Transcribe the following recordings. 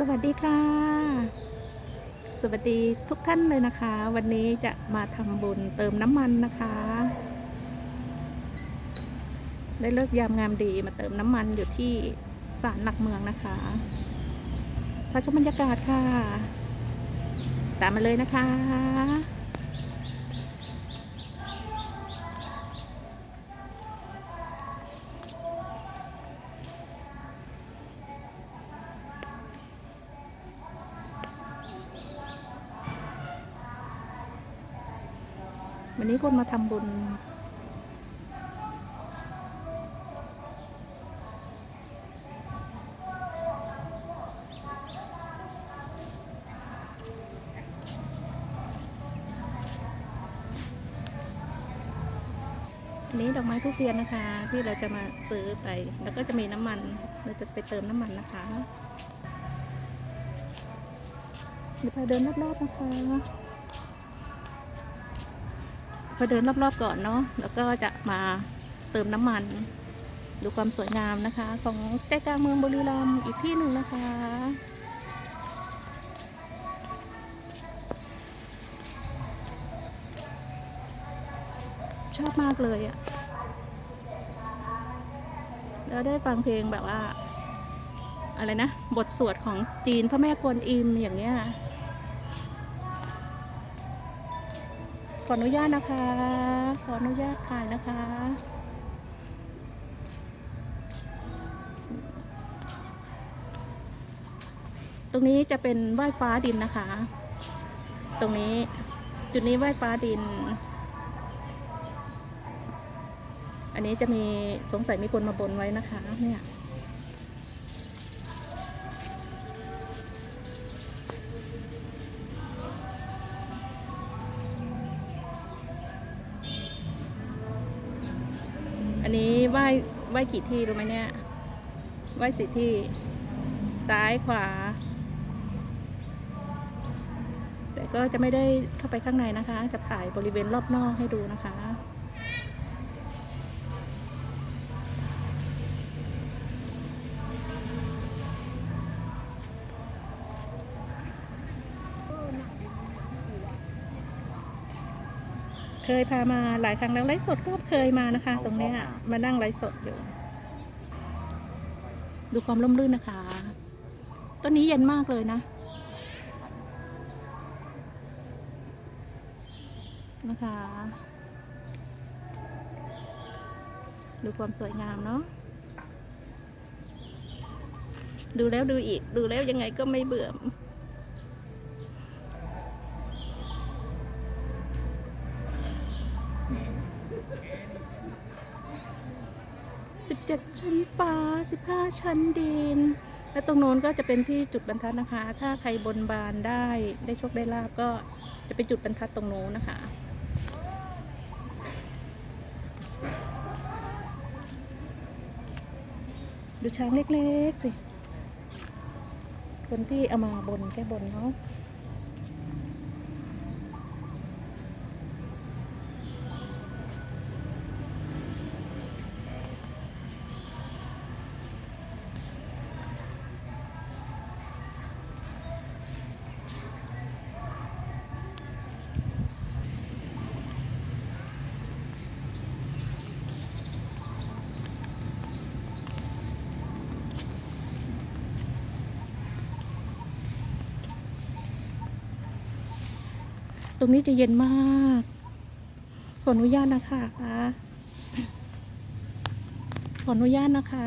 สวัสดีค่ะ สวัสดีทุกท่านเลยนะคะ วันนี้จะมาทำบุญเติมน้ำมันนะคะ ได้เลิกยามงามดีมาเติมน้ำมันอยู่ที่ศาลหลักเมืองนะคะพระชมบรรยากาศค่ะ ตามมาเลยนะคะ วันนี้คนมาทำบุญ อันนี้ดอกไม้ทุเทียนนะคะ ที่เราจะมาซื้อไป แล้วก็จะมีน้ำมัน เราจะไปเติมน้ำมันนะคะเดี๋ยวพาเดินรอบๆนะคะ พอเดินรอบๆก่อนเนาะแล้วก็จะมาเติมน้ำมัน ดูความสวยงามนะคะ ของใจกลางเมืองบุรีรัมย์อีกที่หนึ่งนะคะชอบมากเลยอะ่ะ แล้วได้ฟังเพลงแบบว่า อะไรนะ บทสวดของจีนพระแม่กวนอิมอย่างเงี้ย ขออนุญาตนะคะ ขออนุญาตถ่ายนะคะ ตรงนี้จะเป็นไหว้ฟ้าดินนะคะ ตรงนี้จุดนี้ไหว้ฟ้าดิน อันนี้จะมีสงสัยมีคนมาบนไว้นะคะ เนี่ย ไหว้ไหว้กี่ที่รู้ไหมเนี่ยไหว้สี่ที่ ซ้ายขวา แต่ก็จะไม่ได้เข้าไปข้างในนะคะ จะถ่ายบริเวณรอบนอกให้ดูนะคะ เคยพามาหลายครั้งแล้วไลฟ์สดก็เคยมานะคะ ตรงเนี้ยมานั่งไลฟ์สดอยู่ ดูความร่มรื่นนะคะ ต้นนี้เย็นมากเลยนะนะคะ ดูความสวยงามเนาะดูแล้วดูอีก ดูแล้วยังไงก็ไม่เบื่อ เจ็ดชั้นฟ้าสิบห้าชั้นดิน และตรงโน้นก็จะเป็นที่จุดบรรทัดนะคะ ถ้าใครบนบานได้ได้โชคได้ลาบก็จะไปจุดบรรทัดตรงโน้นนะคะดูช้างเล็กๆสิ คนที่เอามาบนแก้บนเนาะ ตรงนี้จะเย็นมาก ขออนุญาตนะคะ ขออนุญาตนะคะ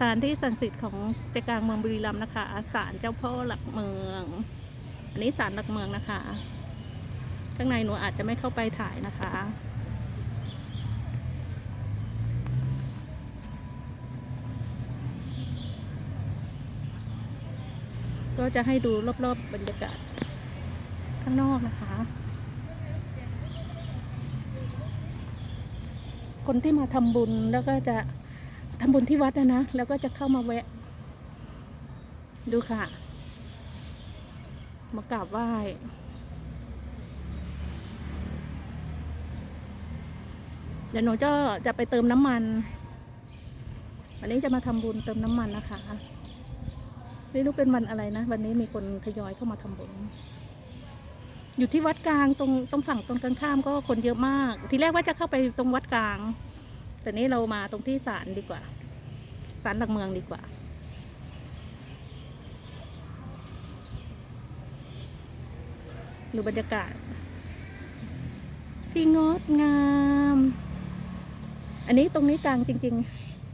สถานที่ศักดิ์สิทธิ์ของใจกลางเมืองบุรีรัมย์นะคะศาลเจ้าพ่อหลักเมือง อันนี้ศาลหลักเมืองนะคะ ข้างในหนูอาจจะไม่เข้าไปถ่ายนะคะ ก็จะให้ดูรอบๆบรรยากาศข้างนอกนะคะ คนที่มาทำบุญแล้วก็จะทำบุญที่วัดนะนะ แล้วก็จะเข้ามาแวะ ดูค่ะ มากราบไหว้เดี๋ยวหนูจะจะไปเติมน้ำมันวันนี้จะมาทำบุญเติมน้ำมันนะคะไม่รู้เป็นวันอะไรนะ วันนี้มีคนทยอยเข้ามาทำบุญอยู่ที่วัดกลางตรงตรงฝั่งตรงกันข้ามก็คนเยอะมาก ทีแรกว่าจะเข้าไปตรงวัดกลาง แต่นี้เรามาตรงที่ศาลดีกว่าศาลหลักเมืองดีกว่า ดูบรรยากาศ ที่งดงาม อันนี้ตรงนี้กลางจริง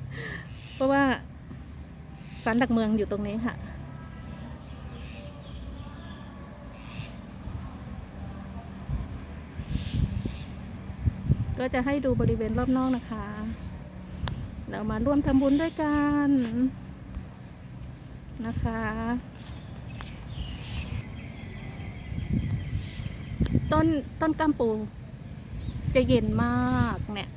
ๆ เพราะว่าศาลหลักเมืองอยู่ตรงนี้ค่ะก็จะให้ดูบริเวณรอบนอกนะคะ เรามาร่วมทำบุญด้วยกันนะคะ ต้นต้นกัมปู จะเย็นมากเนี่ย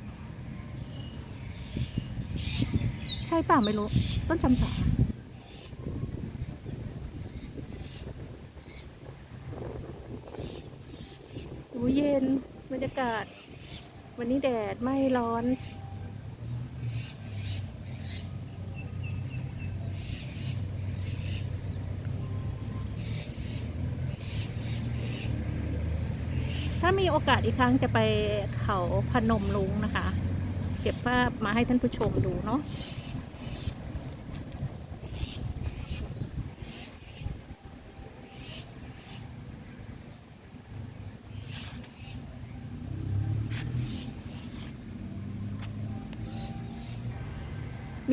ใช่เปล่าไม่รู้ ต้นชำฉาดูเย็นบรรยากาศ วันนี้แดดไม่ร้อน มีโอกาสอีกครั้งจะไปเขาพนมลุงนะคะ เก็บภาพมาให้ท่านผู้ชมดูเนาะ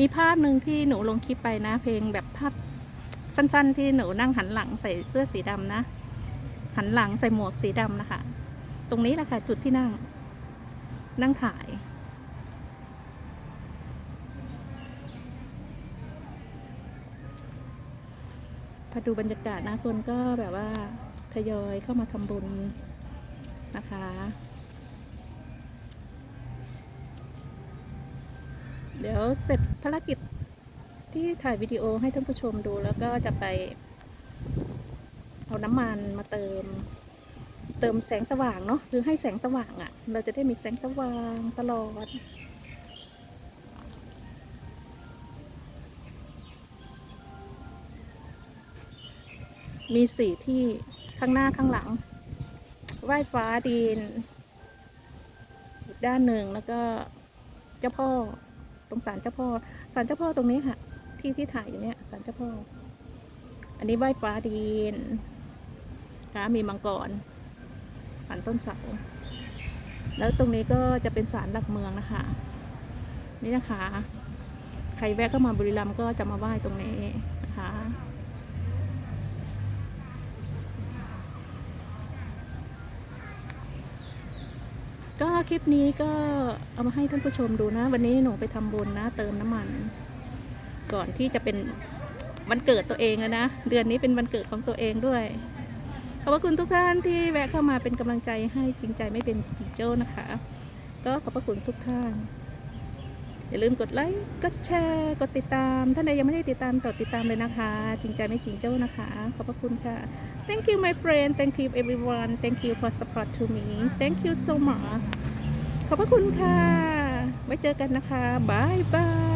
มีภาพหนึ่งที่หนูลงคลิปไปนะ เพลงแบบภาพสั้นๆ ที่หนูนั่งหันหลังใส่เสื้อสีดำนะ หันหลังใส่หมวกสีดำนะคะ ตรงนี้แหละค่ะ จุดที่นั่ง นั่งถ่าย พอดูบรรยากาศนะคนก็แบบว่าทยอยเข้ามาทำบุญนะคะ เดี๋ยวเสร็จภารกิจที่ถ่ายวิดีโอให้ท่านผู้ชมดูแล้วก็จะไป เอาน้ำมันมาเติม เติมแสงสว่างเนาะคือให้แสงสว่างอะ่ะ เราจะได้มีแสงสว่างตลอดมีสีที่ข้างหน้าข้างหลังไหว้ฟ้าดินอีกด้านหนึ่งแล้วก็เจ้าพ่อ ตรงศาลเจ้าพ่อศาลเจ้าพ่อตรงนี้ค่ะ ที่ที่ถ่ายอยู่เนี่ยศาลเจ้าพ่อ อันนี้ไหว้ฟ้าดินนะคะมีมังกร ศาลต้นเสา แล้วตรงนี้ก็จะเป็นศาลหลักเมืองนะคะ นี่นะคะ ใครแวะเข้ามาบุรีรัมย์ก็จะมาไหว้ตรงนี้นะคะก็คลิปนี้ก็เอามาให้ท่านผู้ชมดูนะ วันนี้หนูไปทำบุญนะ เติมน้ำมัน ก่อนที่จะเป็นวันเกิดตัวเองนะ เดือนนี้เป็นวันเกิดของตัวเองด้วย ขอบพระคุณทุกท่านที่แวะเข้ามาเป็นกำลังใจให้จริงใจไม่เป็นจิงโจ้นะคะ ก็ขอบพระคุณทุกท่าน อย่าลืมกดไลค์ กดแชร์ กดติดตาม ท่านใดยังไม่ได้ติดตามกดติดตามเลยนะคะ จริงใจไม่จริงโจ้นะคะ ขอบพระคุณค่ะ Thank you my friend Thank you everyone Thank you for support to me Thank you so much ขอบพระคุณค่ะ ไว้เจอกันนะคะบายบาย